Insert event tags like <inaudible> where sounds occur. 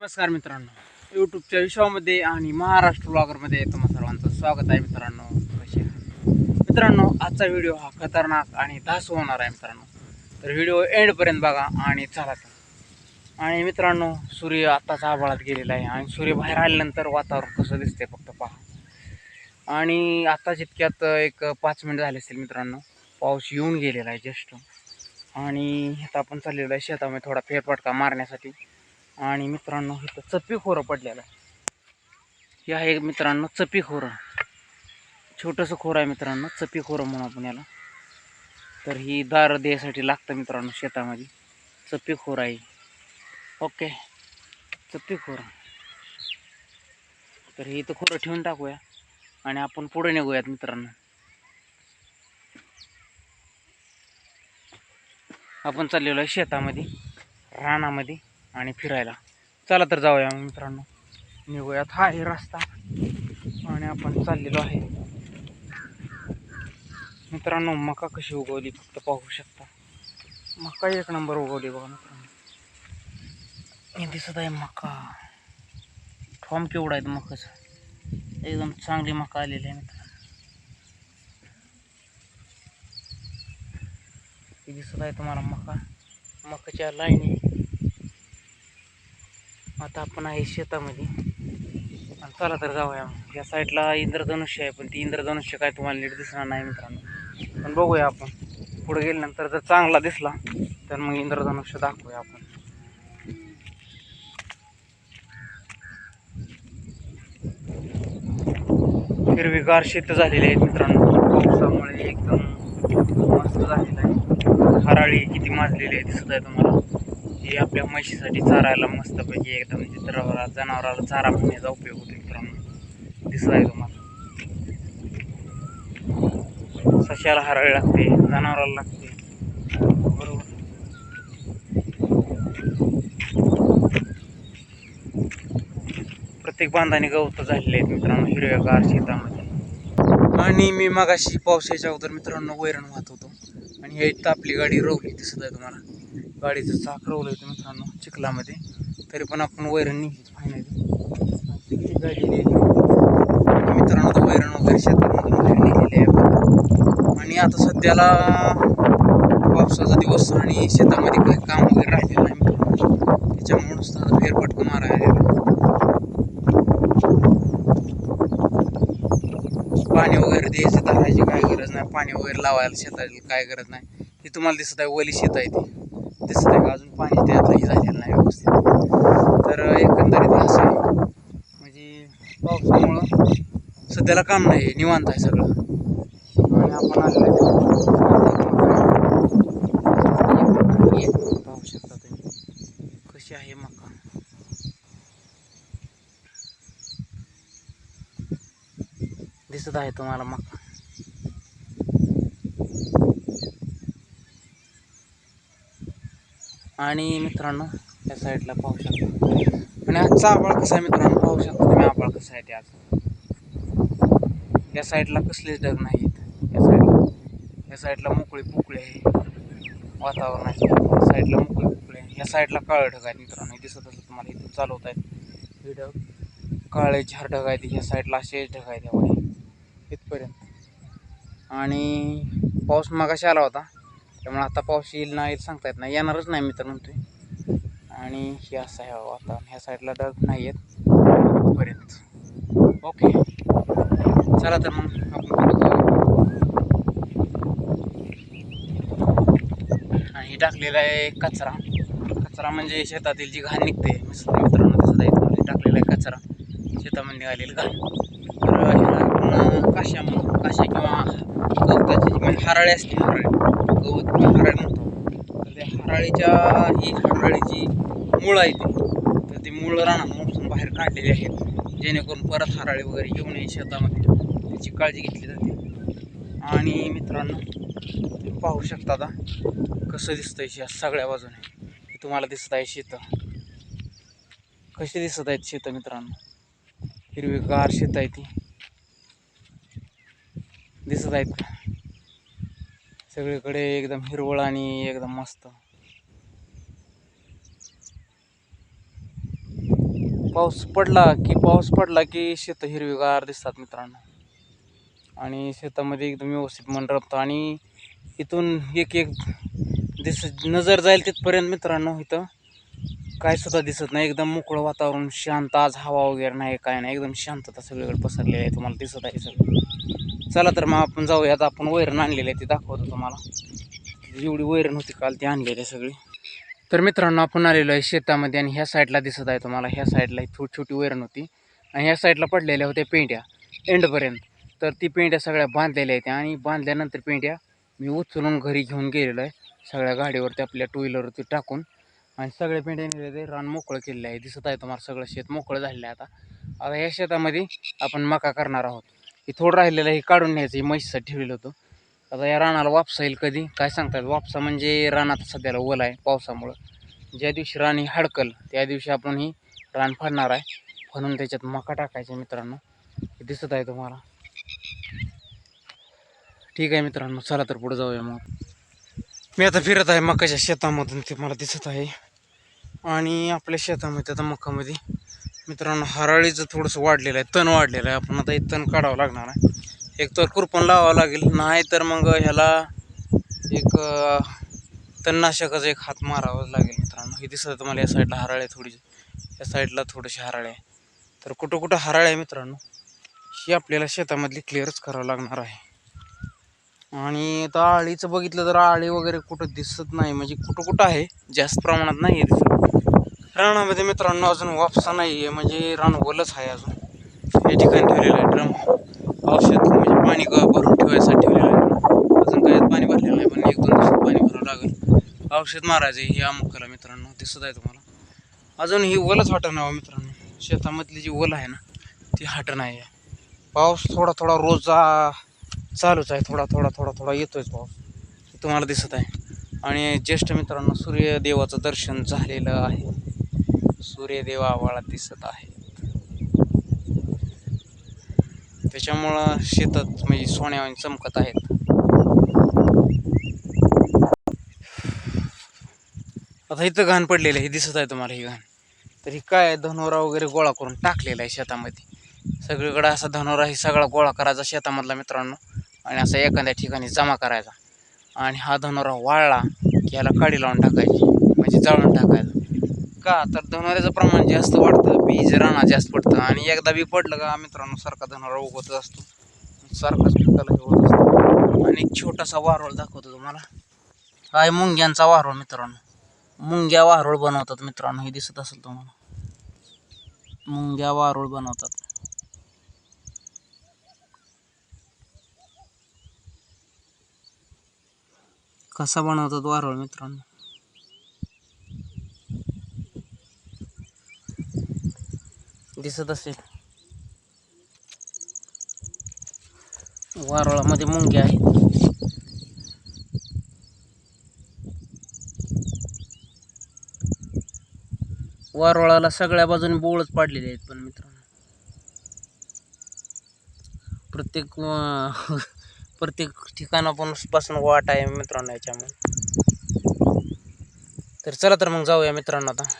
नमस्कार मित्रांनो. यूट्यूबच्या विश्वामध्ये आणि महाराष्ट्र ब्लॉगरमध्ये तुम्हा सर्वांचं स्वागत आहे मित्रांनो. कसे मित्रांनो आजचा व्हिडिओ हा खतरनाक आणि धास होणार आहे मित्रांनो. तर व्हिडिओ एंडपर्यंत बघा आणि चला तर. आणि मित्रांनो सूर्य आत्ताच आभाळात गेलेला आहे आणि सूर्य बाहेर आल्यानंतर वातावरण कसं दिसते फक्त पहा. आणि आत्ता जितक्यात एक पाच मिनिट झाले असतील मित्रांनो पाऊस येऊन गेलेला आहे जस्ट आणि आता आपण चाललेलो आहे शेतामध्ये थोडा फेरफटका मारण्यासाठी. आणि मित्रांनो इथं चपी खोरं पडलेलं आहे. हे आहे मित्रांनो चपी खोरं. छोटंसं खोरं आहे मित्रांनो चपी खोरं म्हणू आपण याला. तर ही दार द्यायसाठी लागतं मित्रांनो शेतामध्ये. चपी खोरं आहे. ओके. चपी खोरं. तर हे इथं खोरं ठेवून टाकूया आणि आपण पुढे निघूयात मित्रांनो. आपण चाललेलो आहे शेतामध्ये रानामध्ये. आणि फिरायला. चला तर जाऊया मग मित्रांनो. निघूयात. हा आहे रस्ता. आणि आपण चाललेलो आहे. मित्रांनो मका कशी उगवली फक्त पाहू शकता. मका एक नंबर उगवली बघा मित्रांनो. हे दिसत आहे मका. फॉर्म केवढा आहे मकाचा? एकदम चांगली मका आलेली आहे मित्रांनो. हे दिसत आहे तुम्हाला मका. मकाच्या लाईनी. आता आपण आहे शेतामध्ये. आणि चला तर जाऊया. या साईडला इंद्रधनुष्य आहे पण ती इंद्रधनुष्य काय तुम्हाला नीट दिसणार नाही मित्रांनो. पण बघूया आपण. पुढे गेल्यानंतर जर चांगला दिसला तर मग इंद्रधनुष्य दाखवूया आपण. हिरवीगार शेत झालेली आहेत मित्रांनो. पावसामुळे एकदम मस्त झालेलं आहे. हराळी किती माजलेली आहे दिसत आहे तुम्हाला. हे आपल्या म्हशीसाठी चारायला मस्तपैकी एकदम म्हणजे जनावरा जनावराला चारा म्हणण्याचा उपयोग होतो मित्रांनो. दिसत आहे तुम्हाला. सशाला हराळी लागते जनावराला लागते. बरोबर. प्रत्येक बांधाने गवत झालेले आहेत मित्रांनो हिरव्यागार शेतामध्ये. आणि मी मगाशी पावसाच्या अगोदर मित्रांनो वैरण वाहत होतो. आणि हे इथं आपली गाडी रोवली दिसत आहे तुम्हाला. गाडीचं चाक रोवलं होतं मित्रांनो चिखलामध्ये. तरी पण आपण वैरण निघलीच फायनली किती गाडी मित्रांनो तर वैरण वगैरे शेतामधून बाहेर निघलेली आहे आणि आता सध्याला पावसाचा दिवस आणि शेतामध्ये काही काम वगैरे राहिलेलं नाही मित्रांनो. त्याच्यामुळे नुसतं मारायला पाणी वगैरे द्यायचं धरायची काय गरज नाही. पाणी वगैरे लावायला शेताची काय गरज नाही. हे तुम्हाला दिसत आहे वली शेत आहे ती. दिसत आहे का? अजून पाणी त्यातलंही झालेलं नाही व्यवस्थित. तर एकंदरीत असं आहे. म्हणजे पावसामुळं सध्याला काम नाही निवांत आहे सगळं. आणि आपण आलेलं आहे. पाहू शकता तुम्ही. कशी आहे मका? दिसत आहे तुम्हाला मका? आणि मित्रांनो या साईडला पाहू शकता. आणि आजचा आबाळ कसा आहे मित्रांनो? पाहू शकता तुम्ही आबाळ कसा आहे ते आज. या साईडला कसलेच ढग नाहीत या साईडला या साईडला मोकळी पोकळी आहे. वातावरण आहे. या साईडला मोकळी पोकळी आहे. या साईडला काळं ढग आहेत मित्रांनो. हे दिसत असं तुम्हाला इथून चालवत आहेत हे ढग काळे झार ढग आहेत. ह्या साईडला असे ढग आहेत यामध्ये इथपर्यंत. आणि पाऊस मागाशी आला होता. त्यामुळे आता पाऊस येईल ना येईल सांगता येत नाही. येणारच नाही मित्र म्हणतोय. आणि हे असं आहे आता ह्या साईडला डग नाही आहेत पर्यंत ओके. चला तर मग आपण आणि हे टाकलेला आहे कचरा. कचरा म्हणजे शेतातील जी घाण निघते मी मित्रांनो तसं जायचं टाकलेला आहे कचरा. शेतामध्ये निघालेली घाण. तर काश्या काश्या किंवा गवताची जी म्हणजे हराळी असते हराळी. गवत म्हणजे किंवा हराळी म्हणतो तर त्या हराळीच्या ही हराळीची मुळं आहे ती. तर ती मुळं रानात बाहेर काढलेली आहेत. जेणेकरून परत हराळी वगैरे येऊ नये शेतामध्ये. त्याची काळजी घेतली जाते. आणि मित्रांनो तुम्ही पाहू शकता आता कसं दिसतंय शे सगळ्या बाजूने. तुम्हाला दिसत आहे शेतं. कशी दिसत आहेत शेतं मित्रांनो? हिरवीगार शेत आहे ती. दिसत आहेत. सगळीकडे एकदम हिरवळ आणि एकदम मस्त. पाऊस पडला की पाऊस पडला की शेत हिरवीगार दिसतात मित्रांनो. आणि शेतामध्ये एकदम व्यवस्थित मन रमतं. आणि इथून एक एक दिस नजर जाईल तिथपर्यंत मित्रांनो इथं काय सुद्धा दिसत नाही. एकदम मोकळं वातावरण शांत. आज हवा वगैरे नाही काय नाही. एकदम शांतता सगळीकडे पसरलेली आहे. तुम्हाला दिसत आहे सगळं. चला तर मग आपण जाऊयात आपण वैरण आणलेले आहे दाखवतो तुम्हाला. जेवढी वैरण होती काल ती आणलेली आहे सगळी. तर मित्रांनो आपण आलेलो आहे शेतामध्ये आणि ह्या साईडला दिसत आहे तुम्हाला. ह्या साईडला एक छोटी छोटी वैरण होती. आणि ह्या साईडला पडलेल्या होत्या पेंड्या एंडपर्यंत. तर ती पेंड्या सगळ्या बांधलेल्या आहेत आणि बांधल्यानंतर पेंड्या मी उचलून घरी घेऊन गेलेलो आहे. सगळ्या गाडीवरती आपल्या टू व्हीलरवरती टाकून. आणि सगळ्या पेंड्या नेले ते रान मोकळं केलेलं आहे. दिसत आहे तुम्हाला सगळं शेत मोकळं झालेलं आहे आता. आता या शेतामध्ये आपण मका करणार आहोत. हे थोडं राहिलेलं हे काढून न्यायचं हे म्हशीसाठी ठेवलेलं होतं. आता या रानाला वापसा येईल कधी? काय सांगतात वापसा म्हणजे रानात सध्याला ओला आहे पावसामुळं. ज्या दिवशी रान ही हडकल त्या दिवशी आपण ही रान फाडणार आहे. म्हणून त्याच्यात मका टाकायचे मित्रांनो. हे दिसत आहे तुम्हाला. ठीक आहे मित्रांनो चला तर पुढे जाऊया मग. मी आता फिरत आहे मकाच्या शेतामधून ते मला दिसत आहे. आणि आपल्या शेतामध्ये आता मकामध्ये मित्रांनो हराळीचं थोडंसं वाढलेलं आहे तण वाढलेलं आहे. आपण आता हे तण काढावं लागणार आहे. एक तर कुरपण लावावं लागेल नाही तर मग ह्याला एक तणनाशकाचं तणनाशकाचा एक हात मारावा लागेल मित्रांनो. हे दिसत आहे तुम्हाला या साईडला हराळ आहे थोडी या साईडला थोडीशी हराळ आहे. तर कुठं कुठं हराळ आहे मित्रांनो ही आपल्याला शेतामधली क्लिअरच करावं लागणार आहे. आणि आता आळीचं बघितलं तर आळी वगैरे कुठं दिसत नाही. म्हणजे कुठं कुठं आहे जास्त प्रमाणात नाही आहे दिसत. रानामध्ये मित्रांनो अजून वापसा नाही आहे म्हणजे रान ओलच आहे अजून. या ठिकाणी ठेवलेलं आहे ड्रम. औषध म्हणजे पाणी भरून ठेवायसाठी ठेवलेलं आहे. अजून काय पाणी भरलेलं नाही पण एक दोन दिवसात पाणी भरावं लागेल. औषध मारायचं आहे हे अमुकाला मित्रांनो दिसत आहे तुम्हाला. अजून ही ओलच हटण आहे मित्रांनो. शेतामधली जी ओल आहे ना ती हटण आहे पाऊस थोडा थोडा रोज चालूच आहे थोडा थोडा थोडा थोडा येतोयच पाऊस. तुम्हाला दिसत आहे. आणि ज्येष्ठ मित्रांनो सूर्यदेवाचं दर्शन झालेलं आहे. सूर्यदेव आवाळात दिसत आहे त्याच्यामुळं शेतात म्हणजे सोन्या चमकत आहेत. आता इथं घाण पडलेलं हे दिसत आहे तुम्हाला ही घाण. तर ही काय आहे, धनोरा वगैरे गोळा करून टाकलेला आहे शेतामध्ये. सगळीकडे असा धनोरा ही सगळा गोळा करायचा शेतामधला मित्रांनो. आणि असा एखाद्या ठिकाणी जमा करायचा. आणि हा धनोरा वाळला की याला काडी लावून टाकायची म्हणजे जाळून टाकायचा. का? तर धनोऱ्याचं प्रमाण जास्त वाढतं बीज राणा जास्त पडतं. आणि एकदा बी पडलं का मित्रांनो सारखा धनोरा उगवतच असतो. सारखाच पिकाला हे होत असतो. आणि एक छोटासा वारोळ दाखवतो तुम्हाला. काय मुंग्यांचा वारोळ मित्रांनो. मुंग्या वारोळ बनवतात मित्रांनो. हे दिसत असेल तुम्हाला. मुंग्या वारोळ बनवतात. कसा बनवतात वारोळ मित्रांनो? दिसत असेल. वारोळामध्ये मुंग्या आहेत. वारोळाला सगळ्या बाजूने बोळच पाडलेले आहेत पण मित्रांनो. प्रत्येक <laughs> प्रत्येक ठिकाणापासून पासून वाट आहे मित्रांनो याच्यामुळे. तर चला तर मग जाऊया मित्रांनो आता.